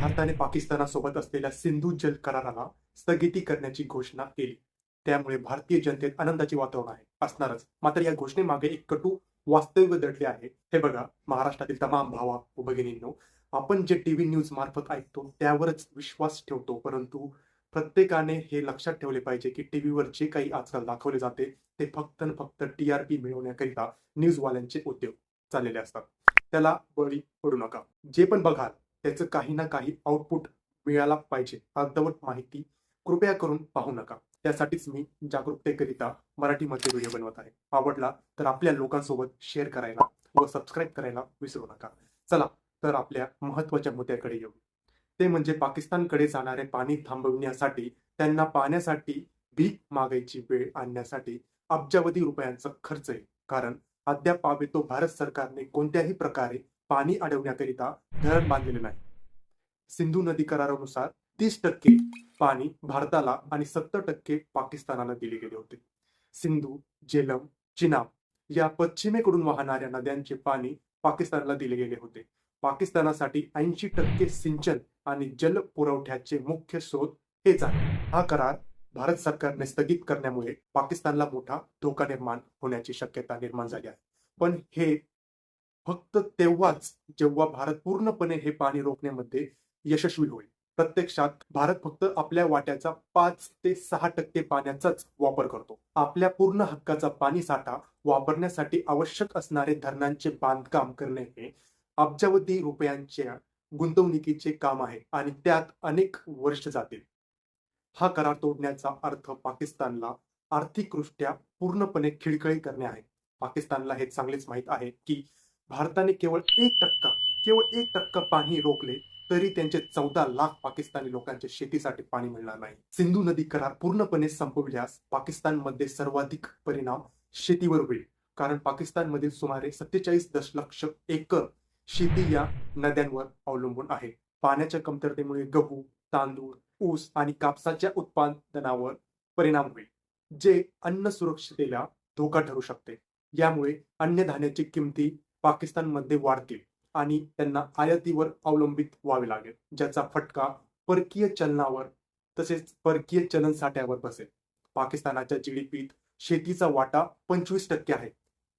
भारताने पाकिस्तानासोबत असलेल्या सिंधू जल कराराला स्थगिती करण्याची घोषणा केली. त्यामुळे भारतीय जनतेत आनंदाचे वातावरण आहे. असणारच. मात्र या घोषणेमागे एक कटू वास्तव्य दडले आहे. हे बघा महाराष्ट्रातील तमाम भावा व भगिनींनो आपण जे टीव्ही न्यूज मार्फत ऐकतो त्यावरच विश्वास ठेवतो. परंतु प्रत्येकाने हे लक्षात ठेवले पाहिजे की टीव्हीवर जे काही आजकाल दाखवले जाते ते फक्त फक्त टी आर पी मिळवण्याकरिता न्यूजवाल्यांचे उद्योग चाललेले असतात. त्याला बळी पडू नका. जे पण बघाल त्याचं काही ना काही आउटपुट मिळाला पाहिजे. अर्धवट माहिती कृपया करून पाहू नका. त्यासाठीच मी जागरूकतेकरिता मराठीमध्ये व्हिडिओ बनवत आहे. आवडला तर आपल्या लोकांसोबत शेअर करायला व सबस्क्राईब करायला विसरू नका. चला तर आपल्या महत्त्वाच्या मुद्द्याकडे येऊ. ते म्हणजे पाकिस्तानकडे जाणारे पाणी थांबविण्यासाठी त्यांना पाण्यासाठी भीक मागायची वेळ आणण्यासाठी अब्जावधी रुपयांचा खर्च आहे. कारण अद्याप तो भारत सरकारने कोणत्याही प्रकारे पाणी अडवण्याकरिता धरण बांधलेले नाही. सिंधू नदी करारानुसार तीस टक्के पाणी भारताला आणि सत्तर टक्के पाकिस्तानाला दिले गेले होते. सिंधू झेलम चिनाब या पश्चिमेकडून वाहणाऱ्या नद्यांचे पाणी पाकिस्तानला दिले गेले होते. पाकिस्तानासाठी ऐंशी टक्के सिंचन आणि जल पुरवठ्याचे मुख्य स्रोत हेच आहे. हा करार भारत सरकारने स्थगित करण्यामुळे पाकिस्तानला मोठा धोका निर्माण होण्याची शक्यता निर्माण झाली आहे. पण हे फक्त तेव्हाच जेव्हा भारत पूर्णपणे हे पाणी रोखण्यामध्ये यशस्वी होईल. प्रत्यक्षात भारत फक्त आपल्या वाट्याचा पाच ते सहा टक्के पाण्याचाच वापर करतो. आपल्या पूर्ण हक्काचा पाणी साठा वापरण्यासाठी आवश्यक असणारे धरणांचे बांधकाम करणे हे अब्जावधी रुपयांच्या गुंतवणुकीचे काम आहे आणि त्यात अनेक वर्ष जातील. हा करार तोडण्याचा अर्थ पाकिस्तानला आर्थिकदृष्ट्या पूर्णपणे खिळखळी करणे आहे. पाकिस्तानला हे चांगलेच माहीत आहे की भारताने केवळ एक टक्का केवळ एक टक्का पाणी रोखले तरी त्यांचे चौदा लाख पाकिस्तानी लोकांच्या शेतीसाठी पाणी मिळणार नाही. सिंधू नदी करार पूर्णपणे संपविल्यास पाकिस्तानमध्ये सर्वाधिक परिणाम शेतीवर होईल. कारण पाकिस्तानमधील सुमारे सत्तेचाळीस दशलक्ष एकर शेती या नद्यांवर अवलंबून आहे. पाण्याच्या कमतरतेमुळे गहू तांदूळ ऊस आणि कापसाच्या उत्पादनावर परिणाम होईल जे अन्न सुरक्षतेला धोका ठरू शकते. यामुळे अन्नधान्याची किमती पाकिस्तानमध्ये वाढतील आणि त्यांना आयातीवर अवलंबित व्हावे लागेल ज्याचा फटका परकीय चलनावर तसेच परकीय चलन साठ्यावर बसेल. पाकिस्तानाच्या जीडीपीत शेतीचा वाटा पंचवीस टक्के आहे.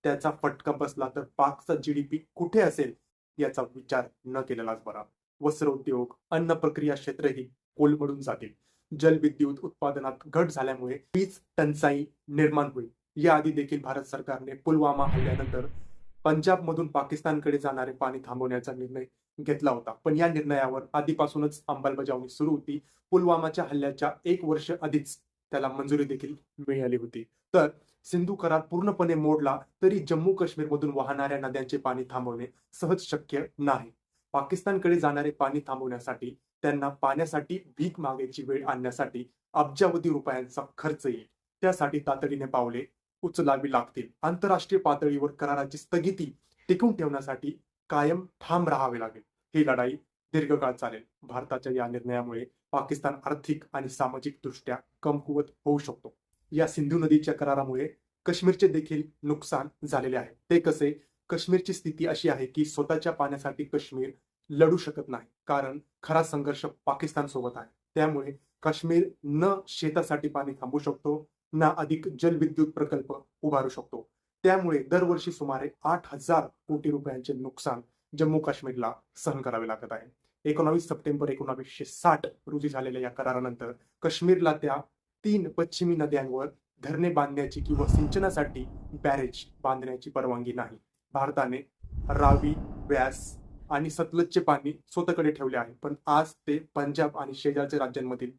त्याचा फटका बसला तर पाकचा जीडीपी कुठे असेल याचा विचार न केलेलाच बरा. वस्त्रोद्योग अन्न प्रक्रिया क्षेत्रही कोलमडून जातील जलविद्युत उत्पादनात घट झाल्यामुळे वीज टंचाई निर्माण होईल. याआधी देखील भारत सरकारने पुलवामा हल्ल्यानंतर पंजाबमधून पाकिस्तानकडे जाणारे पाणी थांबवण्याचा निर्णय घेतला होता. पण या निर्णयावर आधीपासूनच अंमलबजावणी सुरू होती. पुलवामाच्या हल्ल्याच्या एक वर्ष आधीच त्याला मंजुरी देखील मिळाली होती. तर सिंधू करार पूर्णपणे मोडला तरी जम्मू काश्मीरमधून वाहणाऱ्या नद्यांचे पाणी थांबवणे सहज शक्य नाही. पाकिस्तानकडे जाणारे पाणी थांबवण्यासाठी त्यांना पाण्यासाठी भीक मागेची वेळ आणण्यासाठी अब्जावधी रुपयांचा खर्च येईल. त्यासाठी तातडीने पावले उचलावी लागतील. आंतरराष्ट्रीय पातळीवर कराराची स्थगिती टिकून ठेवण्यासाठी कायम ठाम राहावे लागेल. ही लढाई दीर्घकाळ चालेल. भारताच्या या निर्णयामुळे पाकिस्तान आर्थिक आणि सामाजिक दृष्ट्या कमकुवत होऊ शकतो. या सिंधू नदीच्या करारामुळे काश्मीरचे देखील नुकसान झालेले आहे. ते कसे? काश्मीरची स्थिती अशी आहे की स्वतःच्या पाण्यासाठी काश्मीर लढू शकत नाही कारण खरा संघर्ष पाकिस्तान सोबत आहे. त्यामुळे काश्मीर न शेतासाठी पाणी थांबू शकतो ना अधिक जलविद्युत प्रकल्प उभारू शकतो. त्यामुळे दरवर्षी सुमारे आठ हजार कोटी रुपयांचे नुकसान जम्मू काश्मीरला सहन करावे लागत आहे. एकोणावीस सप्टेंबर एकोणावीसशे साठ रोजी झालेल्या या करारानंतर काश्मीरला त्या तीन पश्चिमी नद्यांवर धरणे बांधण्याची किंवा सिंचनासाठी बॅरेज बांधण्याची परवानगी नाही. भारताने रावी व्यास आणि सतलजचे पाणी स्वतःकडे ठेवले आहे. पण आज ते पंजाब आणि शेजारच्या राज्यांमधील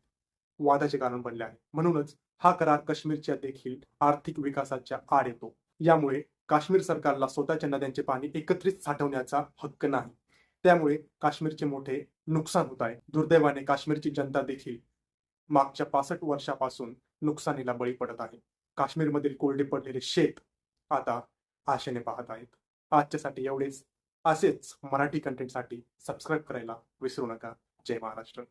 वादाचे कारण बनले आहे. म्हणूनच हा करार काश्मीरच्या देखील आर्थिक विकासाच्या आड येतो. यामुळे काश्मीर सरकारला स्वतःच्या नद्यांचे पाणी एकत्रित साठवण्याचा हक्क नाही. त्यामुळे काश्मीरचे मोठे नुकसान होत आहे. दुर्दैवाने काश्मीरची जनता देखील मागच्या पासष्ट वर्षापासून नुकसानीला बळी पडत आहे. काश्मीरमधील कोरडे पडलेले शेत आता आशेने पाहत आहेत. आजच्यासाठी एवढेच. असेच मराठी कंटेंटसाठी सबस्क्राईब करायला विसरू नका. जय महाराष्ट्र.